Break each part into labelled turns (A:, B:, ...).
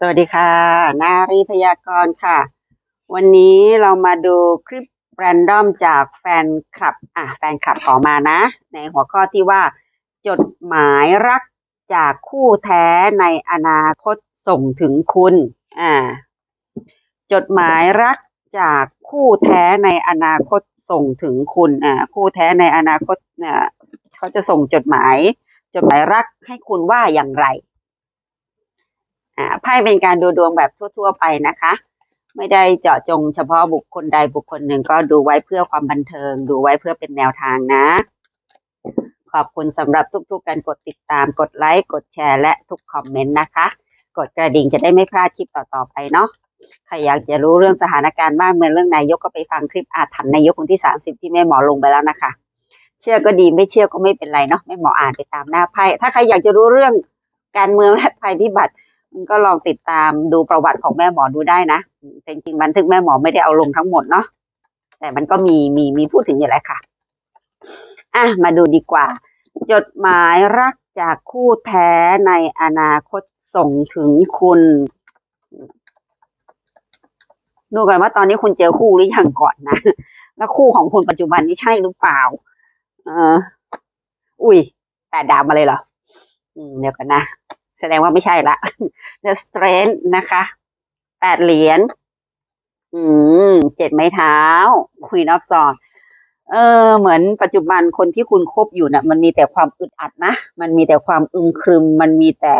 A: สวัสดีค่ะ นารีพยากรณ์ค่ะ วันนี้เรามาดูคลิปแรนดอมจากแฟนคลับ อะ แฟนคลับขอมานะ ในหัวข้อที่ว่า จดหมายรักจากคู่แท้ในอนาคตส่งถึงคุณ อ่า จดหมายรักจากคู่แท้ในอนาคตส่งถึงคุณ อ่า คู่แท้ในอนาคตเนี่ยเขาจะส่งจดหมาย จดหมายรักให้คุณว่าอย่างไร อ่าไพ่เป็นการดูดวงแบบทั่ว ๆ ไปนะคะ ไม่ได้เจาะจงเฉพาะบุคคลใดบุคคลหนึ่งก็ดูไว้เพื่อความบันเทิง ดูไว้เพื่อเป็นแนวทางนะ ขอบคุณสำหรับทุกๆการกดติดตามกดไลค์กดแชร์และทุกคอมเมนต์นะคะ กดกระดิ่งจะได้ไม่พลาดคลิปต่อๆไปเนาะใครอยากจะรู้เรื่องสถานการณ์บ้านเมืองเรื่องนายกก็ไปฟังคลิปอาถรรพ์นายกคนที่ 30 ที่แม่หมอลงไปแล้วนะคะ เชื่อก็ดีไม่เชื่อก็ไม่เป็นไรเนาะแม่หมออ่านไปตามหน้าไพ่ถ้าใครอยากจะรู้เรื่องการเมืองและภัยพิบัติ ก็ลองติดตามดูประวัติของแม่หมอดูได้นะแต่จริงๆบันทึกแม่หมอไม่ได้เอาลงทั้งหมดเนาะแต่มันก็มีมีมีพูดถึงอยู่แล้วค่ะ อะมาดูดีกว่า จดหมายรักจากคู่แท้ในอนาคตส่งถึงคุณ ดูกันว่าตอนนี้คุณเจอคู่หรือยังก่อนนะ แล้วคู่ของคุณปัจจุบันนี้ใช่หรือเปล่าเอออุ้ยแปดดาวมาเลยเหรออืมเดี๋ยวกันนะ แสดงว่าไม่ใช่ละ The Strength นะคะแปดเหรียญอืมเจ็ดไม้เท้า Queen of Swords เออเหมือนปัจจุบันคนที่คุณคบอยู่น่ะ มันมีแต่ความอึดอัดนะ มันมีแต่ความอึมครึม มันมีแต่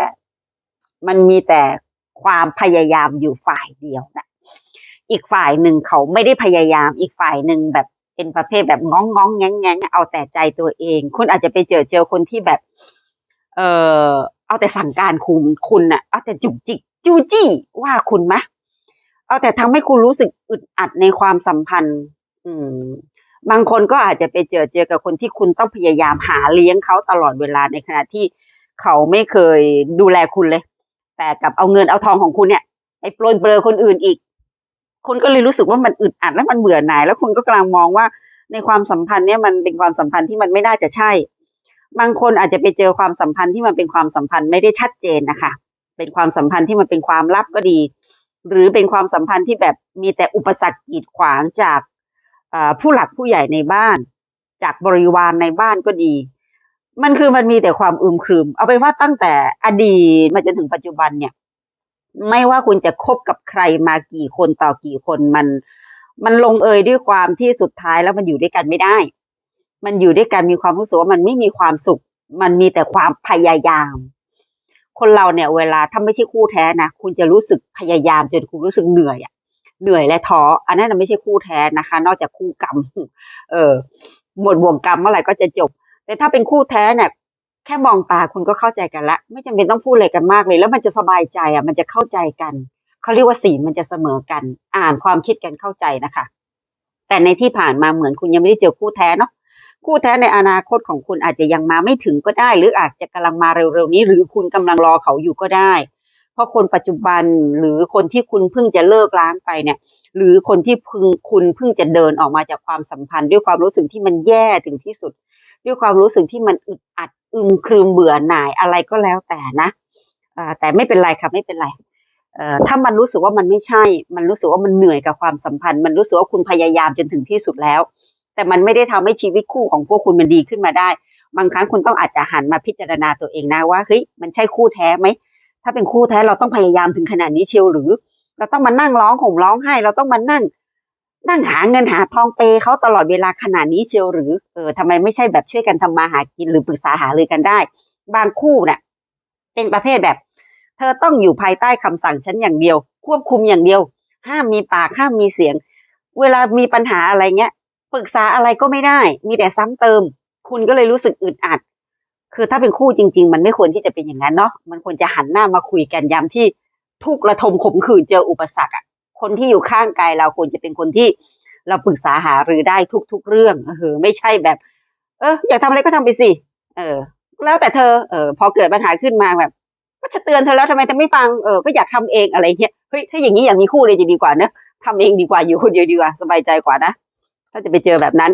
A: มันมีแต่ความพยายามอยู่ฝ่ายเดียวนะอีกฝ่ายหนึ่งเขาไม่ได้พยายาม อีกฝ่ายหนึ่งแบบเป็นประเภทแบบง้องง้องแง้งแง้งเอาแต่ใจตัวเอง คุณอาจจะไปเจอเจอคนที่แบบ เออ เอาแต่สั่งการคุณคุณน่ะ เอาแต่จุกจิกจูจี้ว่าคุณมะ เอาแต่ทำให้คุณรู้สึกอึดอัดในความสัมพันธ์ อืม บางคนก็อาจจะไปเจอเจอกับคนที่คุณต้องพยายามหาเลี้ยงเขาตลอดเวลาในขณะที่เขาไม่เคยดูแลคุณเลย แต่กับเอาเงินเอาทองของคุณเนี่ยไปปลนเปลือคนอื่นอีก คุณก็เลยรู้สึกว่ามันอึดอัดและมันเบื่อหน่าย แล้วคุณก็กำลังมองว่าในความสัมพันธ์เนี่ยมันเป็นความสัมพันธ์ที่มันไม่น่าจะใช่ บางคนอาจจะไปเจอความสัมพันธ์ที่มันเป็นความสัมพันธ์ไม่ได้ชัดเจนนะคะ เป็นความสัมพันธ์ที่มันเป็นความลับก็ดี หรือเป็นความสัมพันธ์ที่แบบมีแต่อุปสรรคกีดขวางจากผู้หลักผู้ใหญ่ในบ้าน จากบริวารในบ้านก็ดี มันคือมันมีแต่ความอึมครึม เอาเป็นว่าตั้งแต่อดีตมาจนถึงปัจจุบันเนี่ย ไม่ว่าคุณจะคบกับใครมากี่คนต่อกี่คนมัน มันลงเอยด้วยความที่สุดท้ายแล้วมันอยู่ด้วยกันไม่ได้ มันอยู่ด้วยกันมีความรู้สึกว่ามันไม่มีความสุข มันมีแต่ความพยายาม คนเราเนี่ย เวลาถ้าไม่ใช่คู่แท้นะคุณจะรู้สึกพยายามจนคุณรู้สึกเหนื่อยอะเหนื่อยและท้ออันนั้นไม่ใช่คู่แท้นะคะ นอกจากคู่กรรม เออหมดบ่วงกรรมเมื่อไหร่ก็จะจบ แต่ถ้าเป็นคู่แท้เนี่ยแค่มองตาคุณก็เข้าใจกันละ ไม่จำเป็นต้องพูดอะไรกันมากเลย แล้วมันจะสบายใจอะ มันจะเข้าใจกันเขาเรียกว่าสีมันจะเสมอกัน อ่านความคิดกันเข้าใจนะคะ แต่ในที่ผ่านมาเหมือนคุณยังไม่ได้เจอคู่แท้เนาะ คู่แท้ในอนาคตของคุณอาจจะยังมาไม่ถึงก็ได้ หรืออาจจะกำลังมาเร็วๆนี้ หรือคุณกำลังรอเขาอยู่ก็ได้ เพราะคนปัจจุบันหรือคนที่คุณเพิ่งจะเลิกล้างไปเนี่ย หรือคนที่พึงคุณเพิ่งจะเดินออกมาจากความสัมพันธ์ ด้วยความรู้สึกที่มันแย่ถึงที่สุด ด้วยความรู้สึกที่มันอึดอัดอึมครึมเบื่อหน่ายอะไรก็แล้วแต่นะแต่ไม่เป็นไรค่ะไม่เป็นไรถ้ามันรู้สึกว่ามันไม่ใช่ มันรู้สึกว่ามันเหนื่อยกับความสัมพันธ์ มันรู้สึกว่าคุณพยายามจนถึงที่สุดแล้ว แต่มันไม่ได้ทำให้ชีวิตคู่ของพวกคุณมันดีขึ้นมาได้ บางครั้งคุณต้องอาจจะหันมาพิจารณาตัวเองนะว่าเฮ้ยมันใช่คู่แท้ไหมถ้าเป็นคู่แท้เราต้องพยายามถึงขนาดนี้เชียวหรือ เราต้องมานั่งร้องห่มร้องไห้ เราต้องมานั่ง นั่งหาเงินหาทองเปเขาตลอดเวลาขนาดนี้เชียวหรือเออทำไมไม่ใช่แบบช่วยกันทำมาหากินหรือปรึกษาหารือกันได้ บางคู่เนี่ยเป็นประเภทแบบ เธอต้องอยู่ภายใต้คำสั่งฉันอย่างเดียว ควบคุมอย่างเดียว ห้ามมีปากห้ามมีเสียง เวลามีปัญหาอะไรเงี้ย ปรึกษาอะไรก็ไม่ได้ มีแต่ซ้ำเติม คุณก็เลยรู้สึกอึดอัด คือถ้าเป็นคู่จริง ๆ มันไม่ควรที่จะเป็นอย่างนั้นเนาะมันควรจะหันหน้ามาคุยกันยามที่ทุกข์ระทมขมขื่นเจออุปสรรคอะคนที่อยู่ข้างกายเราควรจะเป็นคนที่เราปรึกษาหารือได้ทุก ๆ เรื่องเออไม่ใช่แบบ เอออยากทำอะไรก็ทำไปสิเออ แล้วแต่เธอเออพอเกิดปัญหาขึ้นมาแบบก็จะเตือนเธอแล้วทำไมเธอไม่ฟังเออก็อยากทำเองอะไรเงี้ยเฮ้ยถ้าอย่างนี้อย่างมีคู่เลยจะดีกว่าเนอะทำเองดีกว่าอยู่คนเดียวดีกว่าสบายใจกว่านะ ถ้าจะไปเจอแบบนั้น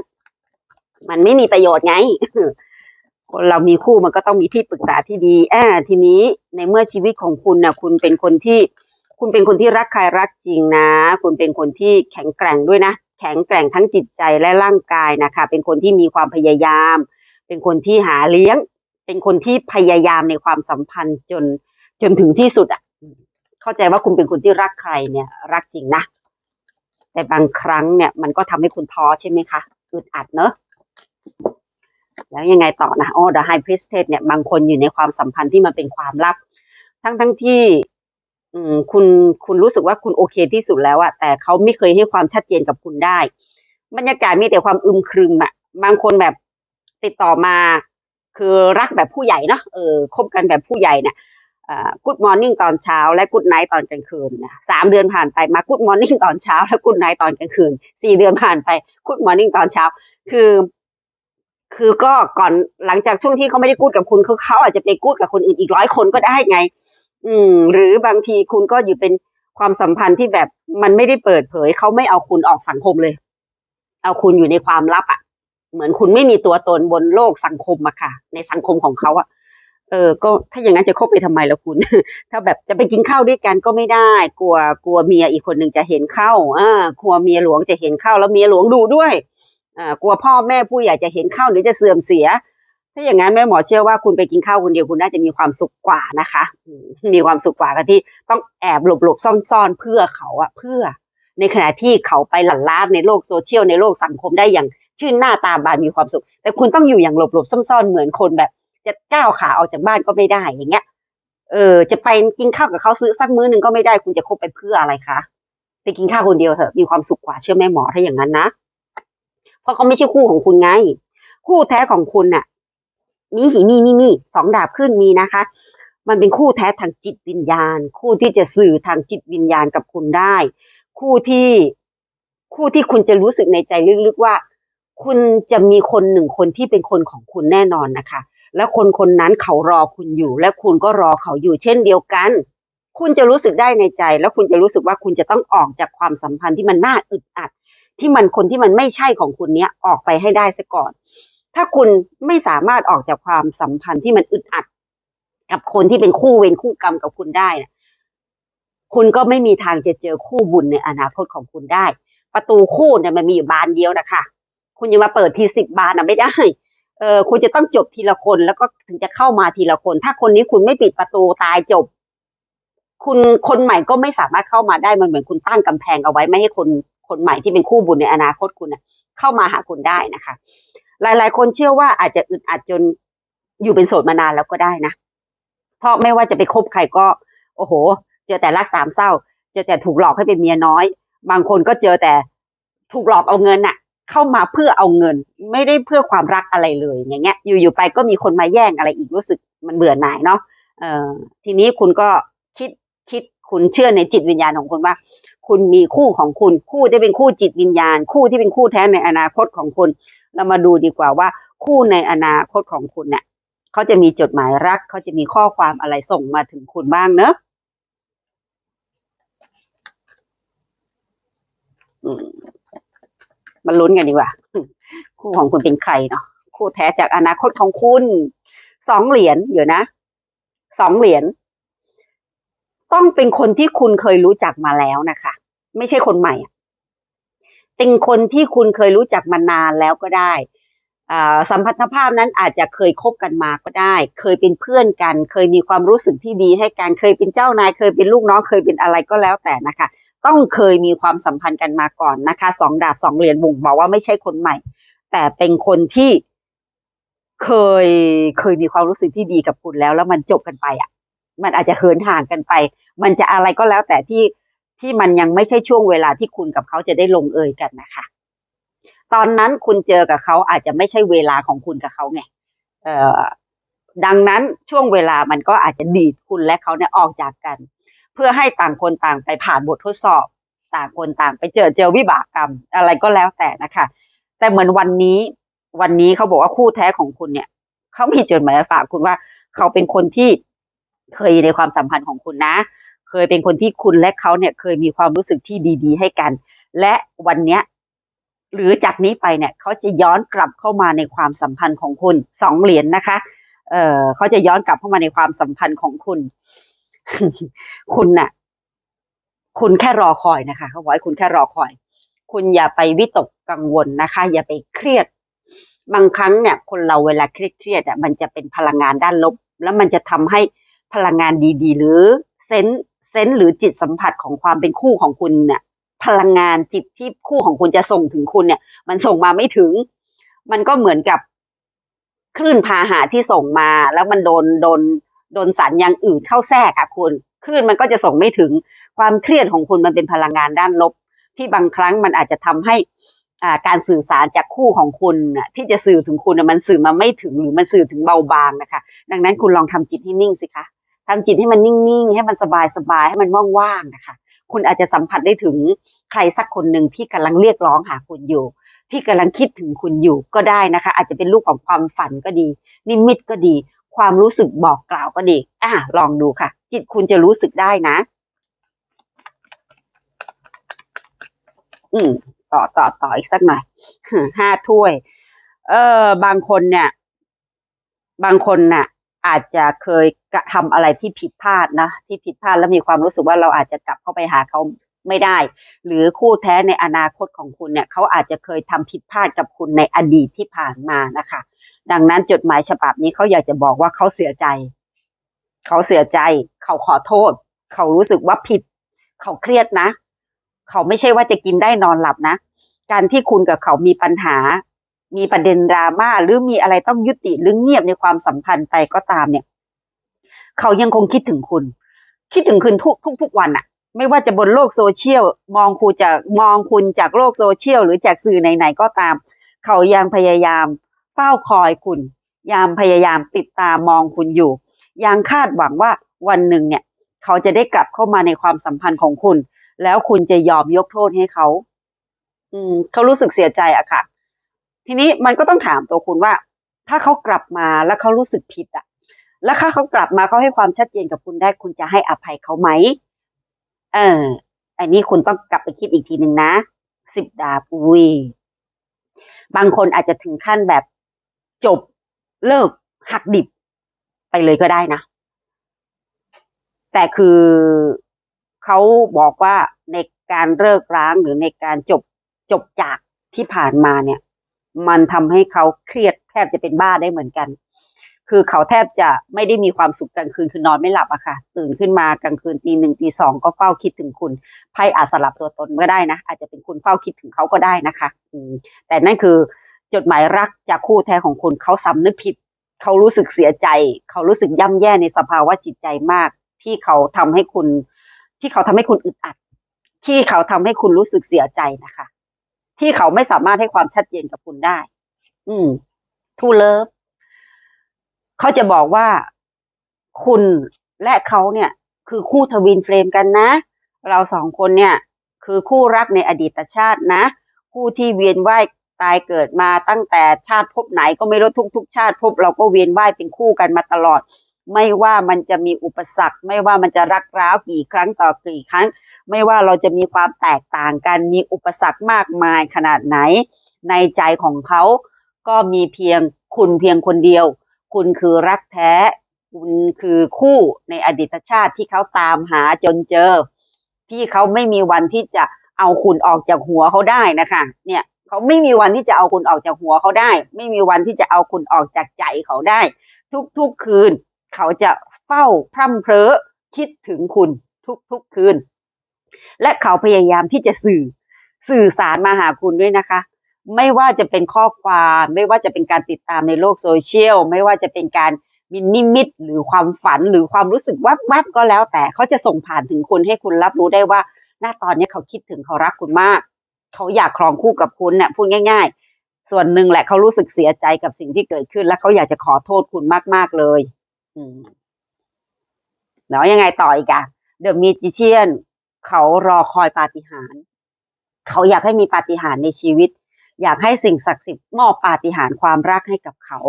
A: มันไม่มีประโยชน์ไงคนเรามีคู่มันก็ต้องมีที่ปรึกษาที่ดีอ่าทีนี้ในเมื่อชีวิตของคุณนะคุณเป็นคนที่ คุณเป็นคนที่รักใครรักจริงนะ คุณเป็นคนที่แข็งแกร่งด้วยนะ แข็งแกร่งทั้งจิตใจและร่างกายนะคะ เป็นคนที่มีความพยายาม เป็นคนที่หาเลี้ยง เป็นคนที่พยายามในความสัมพันธ์จนจนถึงที่สุดอะ เข้าใจว่าคุณเป็นคนที่รักใครเนี่ย รักจริงนะ แต่บางครั้งเนี่ยมันก็ทำให้คุณท้อใช่ไหมคะอึดอัดเนอะแล้วยังไงต่อนะอ๋อ The High Priestess เนี่ยบางคนอยู่ในความสัมพันธ์ที่มันเป็นความลับ ทั้งทั้งที่อืคุณคุณรู้สึกว่าคุณโอเคที่สุดแล้วอะแต่เขาไม่เคยให้ความชัดเจนกับคุณได้ บรรยากาศมีแต่ความอึมครึมอะบางคนแบบติดต่อมา คือรักแบบผู้ใหญ่เนาะเออคบกันแบบผู้ใหญ่เนี่ย กูดมอร์นิ่งตอนเช้า และกูดไนท์ตอนกลางคืนนะสามเดือนผ่านไปมากูดมอร์นิ่งตอนเช้า และกูดไนท์ตอนกลางคืนสี่เดือนผ่านไปกูดมอร์นิ่งตอนเช้า คือ คือก็ก่อนหลังจากช่วงที่เขาไม่ได้กูดกับคุณคือเขาอาจจะไปกูดกับคนอื่นอีกร้อยคนก็ได้ไง อืม หรือบางทีคุณก็อยู่เป็นความสัมพันธ์ที่แบบมันไม่ได้เปิดเผยเขาไม่เอาคุณออกสังคมเลย เอาคุณอยู่ในความลับอะ่ะ เหมือนคุณไม่มีตัวตนบนโลกสังคมอะค่ะ ในสังคมของเขาอะ่ะ เออก็ถ้าอย่างนั้นจะคบไปทำไมล่ะคุณ ถ้าแบบจะไปกินข้าวด้วยกันก็ไม่ได้ กลัวกลัวเมียอีกคนหนึ่งจะเห็นเข้าอ่ากลัวเมียหลวงจะเห็นเข้าแล้วเมียหลวงดูด้วยอ่ากลัวพ่อแม่ผู้ใหญ่จะเห็นเข้าหรือจะเสื่อมเสีย ถ้าอย่างนั้นแม่หมอเชื่อว่าคุณไปกินข้าวคนเดียวคุณน่าจะมีความสุขกว่านะคะ มีความสุขกว่ากันที่ต้องแอบหลบหลบๆซ่อนๆเพื่อเขาอะเพื่อ ในขณะที่เขาไปหลั่นล้าในโลกโซเชียลในโลกสังคมได้อย่างชื่นหน้าตาบานมีความสุข แต่คุณต้องอยู่อย่างหลบหลบๆซ่อนๆเหมือนคนแบบ จะก้าวขาออกจากบ้านก็ไม่ได้อย่างเงี้ย เออ จะไปกินข้าวกับเขาซื้อสักมื้อหนึ่งก็ไม่ได้คุณจะคบไปเพื่ออะไรคะไปกินข้าวคนเดียวเถอะมีความสุขกว่าเชื่อแม่หมอถ้าอย่างนั้นนะเพราะเขาไม่ใช่คู่ของคุณไง คู่แท้ของคุณน่ะ มีหีมีมีมีสองดาบขึ้นมีนะคะ มันเป็นคู่แท้ทางจิตวิญญาณ คู่ที่จะสื่อทางจิตวิญญาณกับคุณได้ คู่ที่คู่ที่คุณจะรู้สึกในใจลึกๆว่า คุณจะมีคนหนึ่งคนที่เป็นคนของคุณแน่นอนนะคะ แล้วคนคนนั้นเขารอคุณอยู่ และคุณก็รอเขาอยู่เช่นเดียวกัน คุณจะรู้สึกได้ในใจ แล้วคุณจะรู้สึกว่าคุณจะต้องออกจากความสัมพันธ์ที่มันน่าอึดอัด ที่มันคนที่มันไม่ใช่ของคุณเนี้ยออกไปให้ได้ซะก่อน ถ้าคุณไม่สามารถออกจากความสัมพันธ์ที่มันอึดอัด กับคนที่เป็นคู่เวรคู่กรรมกับคุณได้นะคุณก็ไม่มีทางจะเจอคู่บุญในอนาคตของคุณได้ ประตูคู่เนี่ยมันมีอยู่บานเดียวนะคะคุณจะมาเปิดทีสิบบานอะไม่ได้ ออคุณจะต้องจบทีละคนแล้วก็ถึงจะเข้ามาทีละคน ถ้าคนนี้คุณไม่ปิดประตูตายจบ คุณคนใหม่ก็ไม่สามารถเข้ามาได้มันเหมือนคุณตั้งกำแพงเอาไว้ไม่ให้คนคนใหม่ที่เป็นคู่บุญในอนาคตคุณเข้ามาหาคุณได้นะคะ หลาย ๆ คนเชื่อว่าอาจจะอึดอัดจนอยู่เป็นโสดมานานแล้วก็ได้นะ เพราะไม่ว่าจะไปคบใครก็ โอ้โห เจอแต่รักสามเศร้า เจอแต่ถูกหลอกให้เป็นเมียน้อย บางคนก็เจอแต่ถูกหลอกเอาเงินน่ะ เข้ามาเพื่อเอาเงิน ไม่ได้เพื่อความรักอะไรเลยอย่างเงี้ย อยู่ๆไปก็มีคนมาแย่งอะไรอีกรู้สึกมันเบื่อหน่ายเนาะเอ่อทีนี้คุณก็คิดคิดคุณเชื่อในจิตวิญญาณของคุณว่า คุณมีคู่ของคุณคู่ที่เป็นคู่จิตวิญญาณ คู่ที่เป็นคู่แท้ในอนาคตของคุณ เรามาดูดีกว่าว่า คู่ในอนาคตของคุณเนี่ยเขาจะมีจดหมายรักเขาจะมีข้อความอะไรส่งมาถึงคุณบ้างเนอะอืม มาลุ้นกันดีกว่า คู่ของคุณเป็นใครเนาะคู่แท้จากอนาคตของคุณสองเหรียญเดี๋ยวนะสองเหรียญต้องเป็นคนที่คุณเคยรู้จักมาแล้วนะคะ ไม่ใช่คนใหม่เป็นคนที่คุณเคยรู้จักมานานแล้วก็ได้ สัมพันธภาพนั้นอาจจะเคยคบกันมาก็ได้ เคยเป็นเพื่อนกัน เคยมีความรู้สึกที่ดีให้กัน เคยเป็นเจ้านาย เคยเป็นลูกน้อง เคยเป็นอะไรก็แล้วแต่นะคะ ต้องเคยมีความสัมพันธ์กันมาก่อนนะคะสองดาบสองเหรียญบ่งบอกว่าไม่ใช่คนใหม่ แต่เป็นคนที่เคยเคยมีความรู้สึกที่ดีกับคุณแล้ว แล้วมันจบกันไปอะ มันอาจจะเหินห่างกันไป มันจะอะไรก็แล้วแต่ที่ที่มันยังไม่ใช่ช่วงเวลาที่คุณกับเขาจะได้ลงเอยกันนะคะ ตอนนั้นคุณเจอกับเขาอาจจะไม่ใช่เวลาของคุณกับเขาไงเอ่อดังนั้นช่วงเวลามันก็อาจจะดีดคุณและเขาเนี่ยออกจากกัน เพื่อให้ต่างคนต่างไปผ่านบททดสอบ ต่างคนต่างไปเจอเจอวิบากกรรม อะไรก็แล้วแต่นะคะ แต่เหมือนวันนี้ วันนี้เขาบอกว่าคู่แท้ของคุณเนี่ยเขามีจดหมายฝากคุณว่าเขาเป็นคนที่เคยในความสัมพันธ์ของคุณนะ เคยเป็นคนที่คุณและเขาเนี่ยเคยมีความรู้สึกที่ดี ๆ ให้กัน และวันเนี้ย หรือจากนี้ไปเนี่ยเขาจะย้อนกลับเข้ามาในความสัมพันธ์ของคุณสองเหรียญนะคะเออเขาจะย้อนกลับเข้ามาในความสัมพันธ์ของคุณ คุณน่ะ คุณแค่รอคอยนะคะเขาบอกให้คุณแค่รอคอย คุณอย่าไปวิตกกังวลนะคะ อย่าไปเครียด บางครั้งเนี่ย คนเราเวลาเครียดๆอะมันจะเป็นพลังงานด้านลบ แล้วมันจะทำให้พลังงานดีๆ หรือเซนส์เซนส์หรือจิตสัมผัสของความเป็นคู่ของคุณเนี่ย พลังงานจิตที่คู่ของคุณจะส่งถึงคุณเนี่ย มันส่งมาไม่ถึง มันก็เหมือนกับคลื่นพาหะที่ส่งมา แล้วมันโดนโดนโดนสารอย่างอื่นเข้าแทรกอะคุณคลื่นมันก็จะส่งไม่ถึงความเครียดของคุณมันเป็นพลังงานด้านลบ ที่บางครั้งมันอาจจะทำให้อ่าการสื่อสารจากคู่ของคุณน่ะที่จะสื่อถึงคุณมันสื่อมาไม่ถึงหรือมันสื่อถึงเบาบางนะคะ ดังนั้นคุณลองทำจิตให้นิ่งสิคะทำจิตให้มันนิ่งๆ ให้มันสบายๆให้มันว่างๆนะคะ คุณอาจจะสัมผัสได้ถึงใครสักคนหนึ่งที่กำลังเรียกร้องหาคุณอยู่ ที่กำลังคิดถึงคุณอยู่ก็ได้นะคะ อาจจะเป็นรูปของความฝันก็ดี นิมิตก็ดี ความรู้สึกบอกกล่าวก็ดีอะลองดูค่ะ จิตคุณจะรู้สึกได้นะ อืมต่อต่อต่ออีกสักหน่อยห้าถ้วย เออบางคนเนี่ย บางคนน่ะ อาจจะเคยกระทำอะไรที่ผิดพลาดนะ ที่ผิดพลาดแล้วมีความรู้สึกว่าเราอาจจะกลับเข้าไปหาเขาไม่ได้ หรือคู่แท้ในอนาคตของคุณเนี่ยเขาอาจจะเคยทำผิดพลาดกับคุณในอดีตที่ผ่านมานะคะ ดังนั้นจดหมายฉบับนี้เขาอยากจะบอกว่าเขาเสียใจ เขาเสียใจ เขาขอโทษ เขารู้สึกว่าผิด เขาเครียดนะ เขาไม่ใช่ว่าจะกินได้นอนหลับนะ การที่คุณกับเขามีปัญหา มีประเด็นดราม่าหรือมีอะไรต้องยุติหรือเงียบในความสัมพันธ์ไปก็ตามเนี่ย เขายังคงคิดถึงคุณ คิดถึงคุณทุกทุกทุกวันอะไม่ว่าจะบนโลกโซเชียลมองคุณจากมองคุณจากโลกโซเชียลหรือจากสื่อไหนๆก็ตาม เขายังพยายามเฝ้าคอยคุณ ยามพยายามติดตามมองคุณอยู่ ยังคาดหวังว่าวันหนึ่งเนี่ย เขาจะได้กลับเข้ามาในความสัมพันธ์ของคุณ แล้วคุณจะยอมยกโทษให้เขา อืมเขารู้สึกเสียใจอะค่ะ ทีนี้มันก็ต้องถามตัวคุณว่า ถ้าเขากลับมาแล้วเขารู้สึกผิดอะแล้วถ้าเขากลับมาเขาให้ความชัดเจนกับคุณได้คุณจะให้อภัยเขาไหมเออ อันนี้คุณต้องกลับไปคิดอีกทีหนึ่งนะสิบดาบอุ้ยบางคนอาจจะถึงขั้นแบบจบเลิกหักดิบไปเลยก็ได้นะ แต่คือเขาบอกว่าในการเลิกร้างหรือในการจบจบจากที่ผ่านมาเนี่ย มันทำให้เขาเครียดแทบจะเป็นบ้าได้เหมือนกัน คือเขาแทบจะไม่ได้มีความสุขกลางคืนคือนอนไม่หลับอะค่ะ ตื่นขึ้นมากลางคืนตีหนึ่งตีสองก็เฝ้าคิดถึงคุณไพ่อาจสลับตัวตนก็ได้นะ อาจจะเป็นคุณเฝ้าคิดถึงเขาก็ได้นะคะอืมแต่นั่นคือจดหมายรักจากคู่แท้ของคุณเขาสำนึกผิด เขารู้สึกเสียใจ เขารู้สึกย่ำแย่ในสภาวะจิตใจมาก ที่เขาทำให้คุณ ที่เขาทำให้คุณอึดอัด ที่เขาทำให้คุณรู้สึกเสียใจนะคะ ที่เขาไม่สามารถให้ความชัดเจนกับคุณได้ อืมทูเลิฟเขาจะบอกว่าคุณและเขาเนี่ย คือคู่ทวินเฟรมกันนะ เราสองคนเนี่ย คือคู่รักในอดีตชาตินะ คู่ที่เวียนว่ายตายเกิดมาตั้งแต่ชาติภพไหนก็ไม่รู้ทุกทุกชาติภพเราก็เวียนว่ายเป็นคู่กันมาตลอด ไม่ว่ามันจะมีอุปสรรค ไม่ว่ามันจะรักร้าวกี่ครั้งต่อกี่ครั้ง ไม่ว่าเราจะมีความแตกต่างกันมีอุปสรรคมากมายขนาดไหน ในใจของเขาก็มีเพียงคุณเพียงคนเดียว คุณคือรักแท้ คุณคือคู่ในอดีตชาติที่เขาตามหาจนเจอ ที่เขาไม่มีวันที่จะเอาคุณออกจากหัวเขาได้นะคะ เนี่ยเขาไม่มีวันที่จะเอาคุณออกจากหัวเขาได้ ไม่มีวันที่จะเอาคุณออกจากใจเขาได้ ทุกๆคืน เขาจะเฝ้าพร่ำเพร้อคิดถึงคุณทุกๆคืน และเขาพยายามที่จะสื่อสื่อสารมาหาคุณด้วยนะคะ ไม่ว่าจะเป็นข้อความ ไม่ว่าจะเป็นการติดตามในโลกโซเชียล ไม่ว่าจะเป็นการมินิมิต หรือความฝันหรือความรู้สึกแวบๆก็แล้ว แต่เขาจะส่งผ่านถึงคุณให้คุณรับรู้ได้ว่า หน้าตอนนี้เขาคิดถึงเขารักคุณมาก เขาอยากครองคู่กับคุณเนี่ยพูดง่าย ๆ ส่วนหนึ่งแหละเขารู้สึกเสียใจกับสิ่งที่เกิดขึ้น และเขาอยากจะขอโทษคุณมากๆเลย อืมแล้วยังไงต่ออีกอะเดอะมีจิเชียน เขารอคอยปาฏิหาริย์เขาอยากให้มีปาฏิหาริย์ในชีวิต อยากให้สิ่งศักดิ์สิทธิ์มอบปาฏิหาริย์ความรักให้กับเขา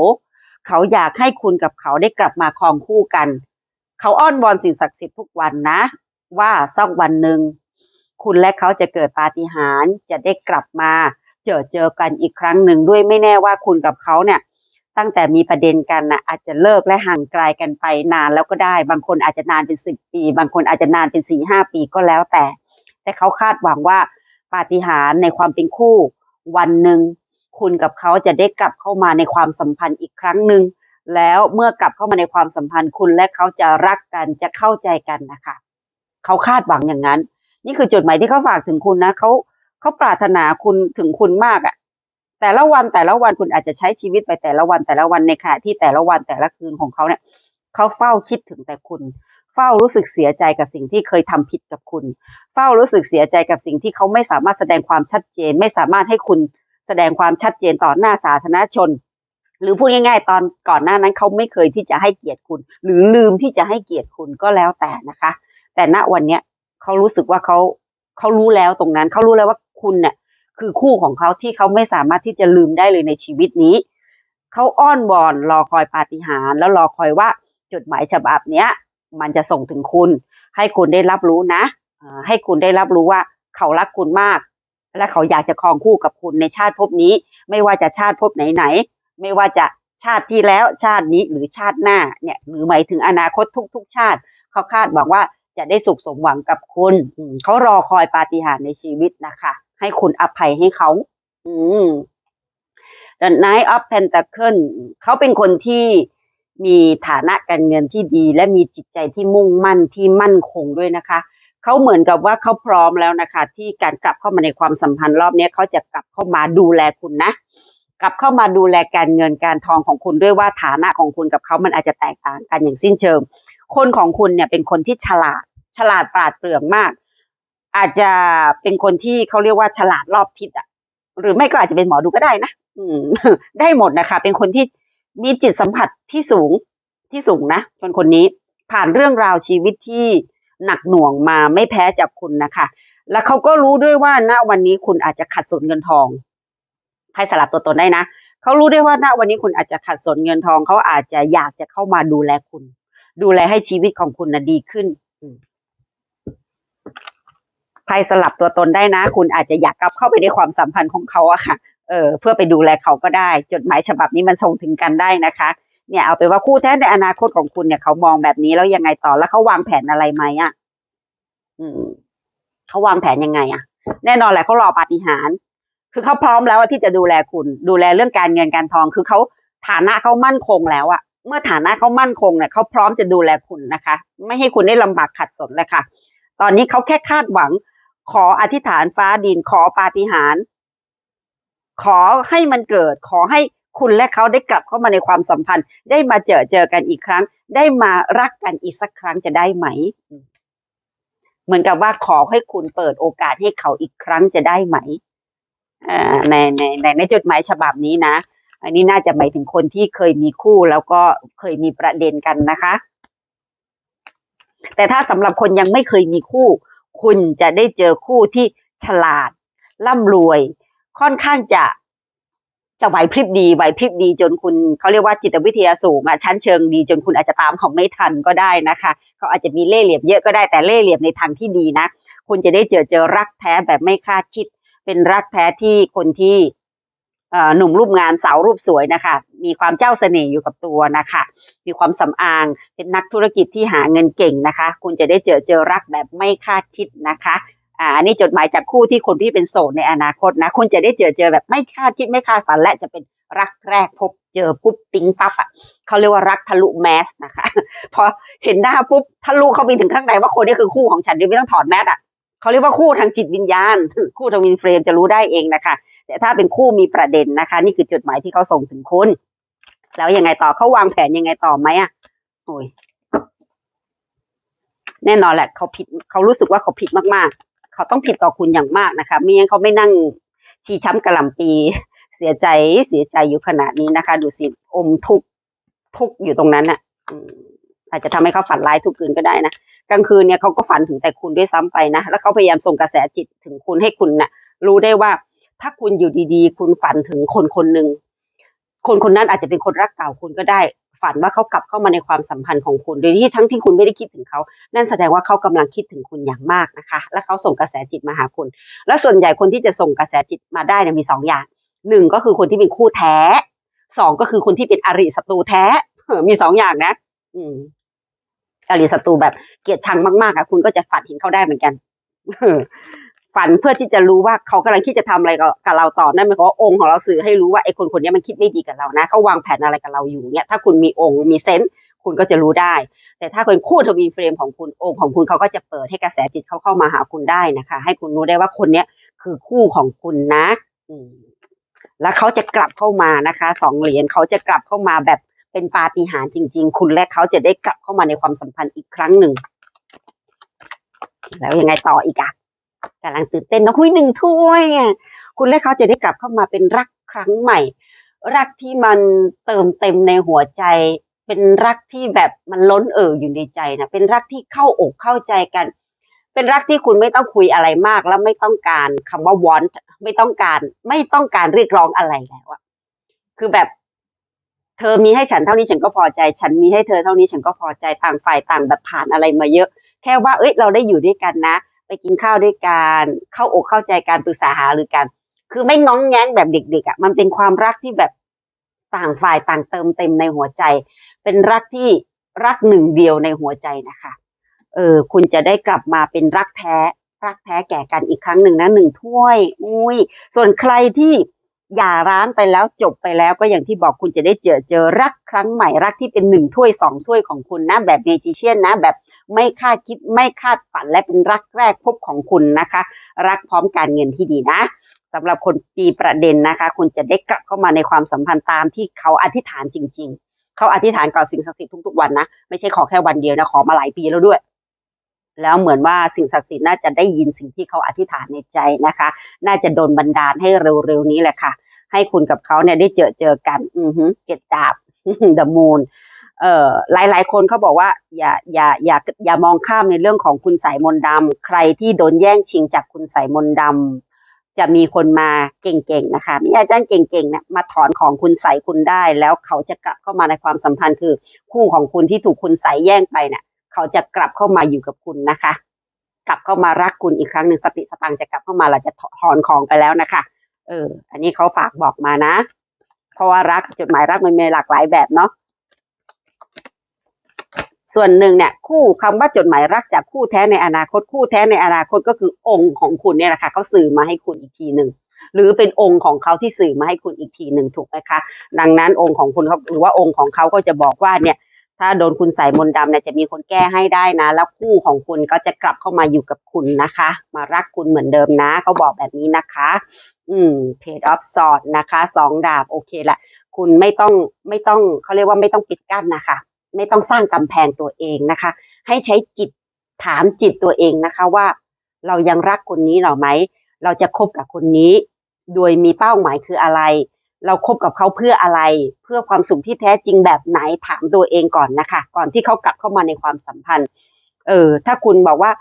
A: เขาอยากให้คุณกับเขาได้กลับมาครองคู่กัน เขาอ้อนวอนสิ่งศักดิ์สิทธิ์ทุกวันนะ ว่าสักวันหนึ่งคุณและเขาจะเกิดปาฏิหาริย์จะได้กลับมา เจอเจอกันอีกครั้งหนึ่งด้วยไม่แน่ว่าคุณกับเขาเนี่ย ตั้งแต่มีประเด็นกันนะอาจจะเลิกและห่างไกลกันไปนานแล้วก็ได้ บางคนอาจจะนานเป็นสิบปี บางคนอาจจะนานเป็นสี่ห้าปีก็แล้วแต่ แต่เขาคาดหวังว่าปาฏิหาริย์ในความเป็นคู่ วันหนึ่งคุณกับเขาจะได้กลับเข้ามาในความสัมพันธ์อีกครั้งหนึ่งแล้วเมื่อกลับเข้ามาในความสัมพันธ์คุณและเขาจะรักกันจะเข้าใจกันนะคะเขาคาดหวังอย่างนั้น นี่คือจดหมายที่เขาฝากถึงคุณนะเขาเขาปรารถนาคุณถึงคุณมากอะ่ะ แต่ละวันแต่ละวันคุณอาจจะใช้ชีวิตไปแต่ละวันแต่ละวันในขณะที่แต่ละวันแต่ละคืนของเขาเนี่ยเขาเฝ้าคิดถึงแต่คุณ เฝ้ารู้สึกเสียใจกับสิ่งที่เคยทำผิดกับคุณ เฝ้ารู้สึกเสียใจกับสิ่งที่เขาไม่สามารถแสดงความชัดเจน ไม่สามารถให้คุณแสดงความชัดเจนต่อหน้าสาธารณชน หรือพูดง่าย ๆ ตอนก่อนหน้านั้นเขาไม่เคยที่จะให้เกียรติคุณ หรือลืมที่จะให้เกียรติคุณก็แล้วแต่นะคะ แต่ณวันเนี้ยเขารู้สึกว่าเขาเขารู้แล้วตรงนั้นเขารู้แล้วว่าคุณเนี่ย คือคู่ของเขาที่เขาไม่สามารถที่จะลืมได้เลยในชีวิตนี้ เขาอ้อนวอนรอคอยปาฏิหาริย์แล้วรอคอยว่าจดหมายฉบับเนี้ย มันจะส่งถึงคุณ ให้คุณได้รับรู้นะ ให้คุณได้รับรู้ว่าเขารักคุณมาก และเขาอยากจะครองคู่กับคุณในชาติภพนี้ ไม่ว่าจะชาติภพไหนๆไม่ว่าจะชาติที่แล้วชาตินี้หรือชาติหน้าเนี่ยหรือหมายถึงอนาคตทุก ๆ ชาติ เขาคาดหวังว่าจะได้สุขสมหวังกับคุณ เขารอคอยปาฏิหาริย์ในชีวิตนะคะ ให้คุณอภัยให้เขา อืม The Knight of Pentacle เขาเป็นคนที่มีฐานะการเงินที่ดี และมีจิตใจที่มุ่งมั่นที่มั่นคงด้วยนะคะ เขาเหมือนกับว่าเขาพร้อมแล้วนะคะ ที่การกลับเข้ามาในความสัมพันธ์รอบนี้เขาจะกลับเข้ามาดูแลคุณนะ กลับเข้ามาดูแลการเงินการทองของคุณด้วยว่าฐานะของคุณกับเขามันอาจจะแตกต่างกันอย่างสิ้นเชิง คนของคุณเนี่ยเป็นคนที่ฉลาด ฉลาดปราดเปรื่องมาก อาจจะเป็นคนที่เขาเรียกว่าฉลาดรอบทิศอะ หรือไม่ก็อาจจะเป็นหมอดูก็ได้นะอืมได้หมดนะคะ เป็นคนที่มีจิตสัมผัสที่สูงที่สูงนะคนคนนี้ผ่านเรื่องราวชีวิตที่หนักหน่วงมาไม่แพ้จากคุณนะคะ แล้วเขาก็รู้ด้วยว่าณวันนี้คุณอาจจะขัดสนเงินทองให้สลับตัวตนได้นะเขารู้ด้วยว่าณวันนี้คุณอาจจะขัดสนเงินทองเขาอาจจะอยากจะเข้ามาดูแลคุณ ดูแลให้ชีวิตของคุณนะดีขึ้นอื ไพ่สลับตัวตนได้นะ คุณอาจจะอยากกลับเข้าไปในความสัมพันธ์ของเขาอะค่ะเออเพื่อไปดูแลเขาก็ได้ จดหมายฉบับนี้มันส่งถึงกันได้นะคะเนี่ยเอาไปว่าคู่แท้ในอนาคตของคุณเนี่ยเขามองแบบนี้แล้วยังไงต่อแล้วเขาวางแผนอะไรไหมอะอืมเขาวางแผนยังไงอะแน่นอนแหละเขารอปาฏิหาริย์คือเขาพร้อมแล้วที่จะดูแลคุณ ดูแลเรื่องการเงินการทอง คือเขาฐานะเขามั่นคงแล้วอะเมื่อฐานะเขามั่นคงเนี่ยเขาพร้อมจะดูแลคุณนะคะ ไม่ให้คุณได้ลำบากขัดสนเลยค่ะ ตอนนี้เขาแค่คาดหวัง ขออธิษฐานฟ้าดินขอปาฏิหาริย์ขอให้มันเกิด ขอให้คุณและเขาได้กลับเข้ามาในความสัมพันธ์ ได้มาเจอเจอกันอีกครั้ง ได้มารักกันอีกสักครั้งจะได้ไหม เหมือนกับว่าขอให้คุณเปิดโอกาสให้เขาอีกครั้งจะได้ไหมในในในในจดหมายฉบับนี้นะ อันนี้น่าจะหมายถึงคนที่เคยมีคู่แล้วก็เคยมีประเด็นกันนะคะ แต่ถ้าสำหรับคนยังไม่เคยมีคู่ คุณจะได้เจอคู่ที่ฉลาดร่ำรวย ค่อนข้างจะจะไหวพริบดีไหวพริบดีจนคุณเขาเรียกว่าจิตวิทยาสูงอะชั้นเชิงดีจนคุณอาจจะตามเขาไม่ทันก็ได้นะคะเขาอาจจะมีเล่ห์เหลี่ยมเยอะก็ได้แต่เล่ห์เหลี่ยมในทางที่ดีนะ คุณจะได้เจอเจอรักแท้แบบไม่คาดคิด เป็นรักแท้ที่คนที่ หนุ่มรูปงานสาวรูปสวยนะคะ มีความเจ้าเสน่ห์อยู่กับตัวนะคะ มีความสำอาง เป็นนักธุรกิจที่หาเงินเก่งนะคะ คุณจะได้เจอเจอรักแบบไม่คาดคิดนะคะอ่าอันนี้จดหมายจากคู่ที่คนที่เป็นโสดในอนาคตนะ คุณจะได้เจอเจอแบบไม่คาดคิดไม่คาดฝันและจะเป็นรักแรกพบเจอปุ๊บปิ๊งปั๊บอะเขาเรียกว่ารักทะลุแมสนะคะ พอเห็นหน้าปุ๊บทะลุเข้าไปถึงข้างในว่าคนนี้คือคู่ของฉันโดยไม่ต้องถอดแมสอะ เขาเรียกว่าคู่ทางจิตวิญญาณ คู่ทางวินเฟรมจะรู้ได้เองนะคะ แต่ถ้าเป็นคู่มีประเด็นนะคะ นี่คือจดหมายที่เขาส่งถึงคุณ แล้วยังไงต่อเขาวางแผนยังไงต่อไหมอะโอ้ยแน่นอนแหละเขาผิดเขารู้สึกว่าเขาผิดมากๆ เขาต้องผิดต่อคุณอย่างมากนะคะไม่งั้นเขาไม่นั่งชีช้ำกระหล่ำปี เสียใจเสียใจอยู่ขนาดนี้นะคะ ดูสิอมทุกทุกอยู่ตรงนั้นน่ะ อาจจะทำให้เขาฝันร้ายทุกคืนก็ได้นะกลางคืนเนี่ยเขาก็ฝันถึงแต่คุณด้วยซ้ำไปนะ แล้วเขาพยายามส่งกระแสจิตถึงคุณให้คุณน่ะ รู้ได้ว่าถ้าคุณอยู่ดีๆ คุณฝันถึงคนคนหนึ่งคนคนนั้นอาจจะเป็นคนรักเก่าคุณก็ได้ ฝันว่าเขากลับเข้ามาในความสัมพันธ์ของคุณโดยที่ทั้งที่คุณไม่ได้คิดถึงเขานั่นแสดงว่าเขากำลังคิดถึงคุณอย่างมากนะคะ และเขาส่งกระแสจิตมาหาคุณ แล้วส่วนใหญ่คนที่จะส่งกระแสจิตมาได้เนี่ยมีสองอย่างหนึ่งก็คือคนที่เป็นคู่แท้สองก็คือคนที่เป็นอริศัตรูแท้มีสองอย่างนะ อืม อริศัตรูแบบเกลียดชังมากๆอะคุณก็จะฝันเห็นเขาได้เหมือนกันฝันเพื่อที่จะรู้ว่าเขากำลังคิดจะทำอะไรกับเราต่อนั่นหมายความว่าองค์ของเราสื่อให้รู้ว่าไอ้คนคนนี้มันคิดไม่ดีกับเรานะเขาวางแผนอะไรกับเราอยู่เนี่ยถ้าคุณมีองค์มีเซนส์คุณก็จะรู้ได้ แต่ถ้าเป็นคู่ทวีเฟรมของคุณองค์ของคุณเขาก็จะเปิดให้กระแสจิตเขาเข้ามาหาคุณได้นะคะ ให้คุณรู้ได้ว่าคนเนี้ยคือคู่ของคุณนะแล้วเขาจะกลับเข้ามานะคะสองเหรียญเขาจะกลับเข้ามาแบบ เป็นปาฏิหาริย์จริง ๆ คุณและเขาจะได้กลับเข้ามาในความสัมพันธ์อีกครั้งหนึ่ง แล้วยังไงต่ออีกอะกำลังตื่นเต้นนะคุยหนึ่งถ้วยอะคุณและเขาจะได้กลับเข้ามาเป็นรักครั้งใหม่ รักที่มันเติมเต็มในหัวใจ เป็นรักที่แบบมันล้นเอ่ออยู่ในใจนะเป็นรักที่เข้าอกเข้าใจกัน เป็นรักที่คุณไม่ต้องคุยอะไรมาก แล้วไม่ต้องการคำว่า want ไม่ต้องการไม่ต้องการเรียกร้องอะไรแล้วอะคือแบบ เธอมีให้ฉันเท่านี้ฉันก็พอใจ ฉันมีให้เธอเท่านี้ฉันก็พอใจต่างฝ่ายต่างแบบผ่านอะไรมาเยอะ แค่ว่าเอ้ยเราได้อยู่ด้วยกันนะ ไปกินข้าวด้วยกันเข้าอกเข้าใจการปรึกษาหารือกัน คือไม่ง้องแง้งแบบเด็กๆอะมันเป็นความรักที่แบบต่างฝ่ายต่างเติมเต็มในหัวใจ เป็นรักที่รักหนึ่งเดียวในหัวใจนะคะเออคุณจะได้กลับมาเป็นรักแท้ รักแท้แก่กันอีกครั้งหนึ่งนะหนึ่งถ้วย อุ้ยส่วนใครที่ หย่าร้างไปแล้วจบไปแล้วก็อย่างที่บอกคุณจะได้เจอเจอรักครั้งใหม่รักที่เป็นหนึ่งถ้วยสองถ้วยของคุณนะแบบเมจิเชียนนะ แบบไม่คาดคิดไม่คาดฝันและเป็นรักแรกพบของคุณนะคะ รักพร้อมการเงินที่ดีนะสำหรับคนปีประเด็นนะคะ คุณจะได้กลับเข้ามาในความสัมพันธ์ตามที่เขาอธิษฐานจริง ๆ เขาอธิษฐานก่อสิ่งศักดิ์สิทธิ์ทุกๆวันนะ ไม่ใช่ขอแค่วันเดียวนะ ขอมาหลายปีแล้วด้วย แล้วเหมือนว่าสิ่งศักดิ์สิทธิ์น่าจะได้ยินสิ่งที่เขาอธิษฐานในใจนะคะ น่าจะโดนบันดาลให้เร็วๆนี้แหละค่ะ ให้คุณกับเขาเนี่ยได้เจอเจอกัน อือฮึเจ็ดดาบ the moon เอ่อหลายๆคนเขาบอกว่าอย่าอย่าอย่าอย่ามองข้ามในเรื่องของคุณสายมนต์ดำใครที่โดนแย่งชิงจากคุณสายมนต์ดำจะมีคนมาเก่งๆนะคะมีอาจารย์เก่งๆเนี่ยมาถอนของคุณใสยคุณได้ แล้วเขาจะกลับเข้ามาในความสัมพันธ์คือคู่ของคุณที่ถูกคุณใสยแย่งไปเนี่ย เขาจะกลับเข้ามาอยู่กับคุณนะคะ กลับเข้ามารักคุณอีกครั้งหนึ่งสติสตังจะกลับเข้ามาเราจะถอนของไปแล้วนะคะ เออ อันนี้เขาฝากบอกมานะ เพราะว่ารักจดหมายรักมันมีหลากหลายแบบเนาะส่วนหนึ่งเนี่ยคู่คำว่าจดหมายรักจากคู่แท้ในอนาคตคู่แท้ในอนาคตก็คือองค์ของคุณเนี่ยแหละค่ะเขาสื่อมาให้คุณอีกทีหนึ่งหรือเป็นองค์ของเขาที่สื่อมาให้คุณอีกทีหนึ่งถูกไหมคะ ดังนั้นองค์ของคุณเขาหรือว่าองค์ของเขาก็จะบอกว่าเนี่ย ถ้าโดนคุณใส่มนต์ดำเนี่ยจะมีคนแก้ให้ได้นะ แล้วคู่ของคุณก็จะกลับเข้ามาอยู่กับคุณนะคะ มารักคุณเหมือนเดิมนะ เขาบอกแบบนี้นะคะ อืม page of sword นะคะสองดาบโอเคละคุณไม่ต้องไม่ต้องเขาเรียกว่าไม่ต้องปิดกั้นนะคะ ไม่ต้องสร้างกำแพงตัวเองนะคะ ให้ใช้จิตถามจิตตัวเองนะคะว่า เรายังรักคนนี้หรอไหม เราจะคบกับคนนี้ โดยมีเป้าหมายคืออะไร เราคบกับเขาเพื่ออะไร เพื่อความสุขที่แท้จริงแบบไหนถามตัวเองก่อนนะคะ ก่อนที่เขากลับเข้ามาในความสัมพันธ์ เออ ถ้าคุณบอกว่า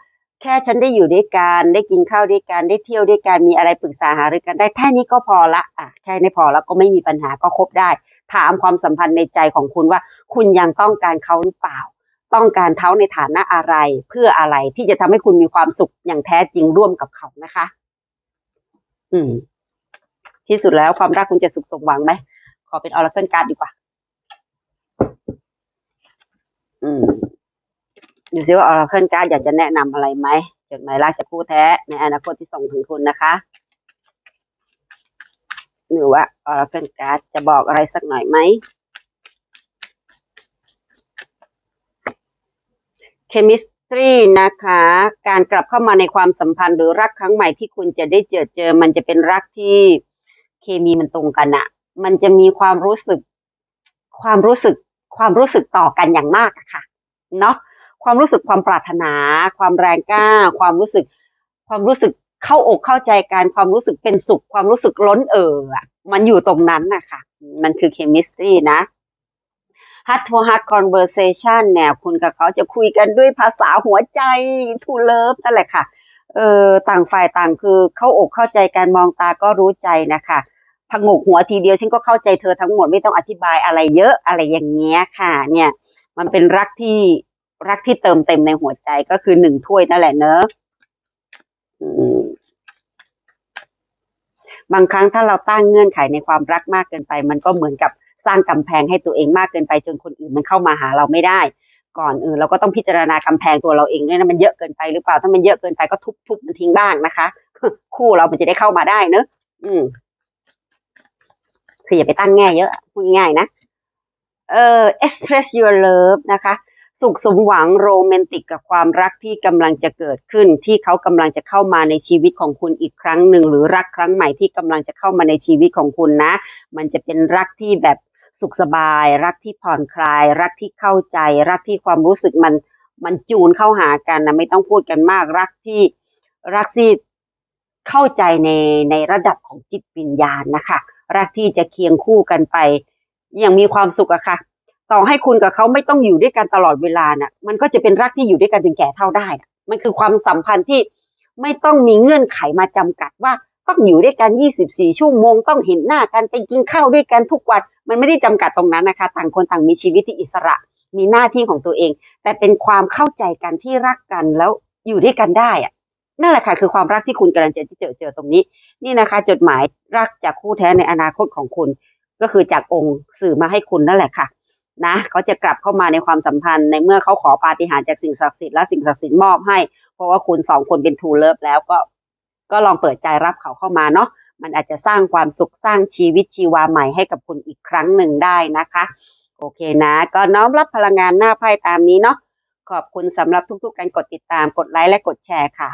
A: แค่ฉันได้อยู่ด้วยกันได้กินข้าวด้วยกันได้เที่ยวด้วยกันมีอะไรปรึกษาหารือกันได้แค่นี้ก็พอละอะแค่นี้พอแล้วก็ไม่มีปัญหาก็คบได้ ถามความสัมพันธ์ในใจของคุณว่า คุณยังต้องการเขาหรือเปล่า ต้องการเขาในฐานะอะไรเพื่ออะไรที่จะทำให้คุณมีความสุขอย่างแท้จริงร่วมกับเขานะคะ อืม ที่สุดแล้วความรักคุณจะสุขสมหวังไหมขอเป็นออร์เคิลการ์ดดีกว่า อืมดูซิว่าออร์เคิลการ์ดอยากจะแนะนำอะไรไหมจดหมายรักจากคู่แท้ ในอนาคตที่ส่งถึงคุณนะคะหรือว่าออร์เคิลการ์ดจะบอกอะไรสักหน่อยไหมเคมิสตรีนะคะ การกลับเข้ามาในความสัมพันธ์หรือรักครั้งใหม่ที่คุณจะได้เจอเจอ มันจะเป็นรักที่ เคมีมันตรงกันอะมันจะมีความรู้สึก ความรู้สึก ความรู้สึกต่อกันอย่างมากอะค่ะ เนาะความรู้สึกความปรารถนา ความแรงกล้า ความรู้สึก ความรู้สึกเข้าอกเข้าใจกันความรู้สึกเป็นสุข ความรู้สึกล้นเอ่ออะมันอยู่ตรงนั้นนะคะมันคือเคมิสตรีนะ Heart to Heart Conversation เนี่ย คุณกับเขาจะคุยกันด้วยภาษาหัวใจ to love นั่นแหละค่ะ เออต่างฝ่ายต่างคือเข้าอกเข้าใจการมองตาก็รู้ใจนะคะ พงกหัวทีเดียวฉันก็เข้าใจเธอทั้งหมดไม่ต้องอธิบายอะไรเยอะอะไรอย่างเงี้ยค่ะ เนี่ย มันเป็นรักที่รักที่เติมเต็มในหัวใจก็คือหนึ่งถ้วยนั่นแหละเนอะบางครั้งถ้าเราตั้งเงื่อนไขในความรักมากเกินไป มันก็เหมือนกับสร้างกำแพงให้ตัวเองมากเกินไป จนคนอื่นมันเข้ามาหาเราไม่ได้ ก่อนอื่นเราก็ต้องพิจารณากำแพงตัวเราเองด้วยนะมันเยอะเกินไปหรือเปล่าถ้ามันเยอะเกินไปก็ทุบๆมันทิ้งบ้างนะคะ คู่เรามันจะได้เข้ามาได้เนอะอืม คืออย่าไปตั้งแง่เยอะพูดง่ายๆนะ เอ่อ express your love นะคะ สุขสมหวังโรแมนติกกับความรักที่กำลังจะเกิดขึ้น ที่เขากำลังจะเข้ามาในชีวิตของคุณอีกครั้งหนึ่ง หรือรักครั้งใหม่ที่กำลังจะเข้ามาในชีวิตของคุณนะ มันจะเป็นรักที่แบบสุขสบาย รักที่ผ่อนคลาย รักที่เข้าใจ รักที่ความรู้สึกมันมันจูนเข้าหากันนะไม่ต้องพูดกันมาก รักที่รักที่เข้าใจในในระดับของจิตวิญญาณนะคะ รักที่จะเคียงคู่กันไป อย่างมีความสุขอะค่ะ ต่อให้คุณกับเขาไม่ต้องอยู่ด้วยกันตลอดเวลาน่ะ มันก็จะเป็นรักที่อยู่ด้วยกันจนแก่เท่าได้น่ะมันคือความสัมพันธ์ที่ไม่ต้องมีเงื่อนไขมาจำกัดว่าต้องอยู่ด้วยกัน 24 ชั่วโมง ต้องเห็นหน้ากันไปกินข้าวด้วยกันทุกวัน มันไม่ได้จำกัดตรงนั้นนะคะ ต่างคนต่างมีชีวิตที่อิสระ มีหน้าที่ของตัวเอง แต่เป็นความเข้าใจกันที่รักกันแล้วอยู่ด้วยกันได้อะนั่นแหละค่ะคือความรักที่คุณกำลังจะเจอเจอตรงนี้นี่นะคะจดหมายรักจากคู่แท้ในอนาคตของคุณ ก็คือจากองค์สื่อมาให้คุณนั่นแหละค่ะนะเขาจะกลับเข้ามาในความสัมพันธ์ในเมื่อเขาขอปาฏิหาริย์จากสิ่งศักดิ์สิทธิ์และสิ่งศักดิ์สิทธิ์มอบให้ เพราะว่าคุณสองคนเป็นทูเลิฟแล้วก็ ก็ลองเปิดใจรับเขาเข้ามาเนาะมันอาจจะสร้างความสุขสร้างชีวิตชีวาใหม่ให้กับคุณอีกครั้งหนึ่งได้นะคะ โอเคนะ ก็น้อมรับพลังงานหน้าไพ่ตามนี้เนาะขอบคุณสำหรับทุกๆการกดติดตามกดไลค์และกดแชร์ค่ะ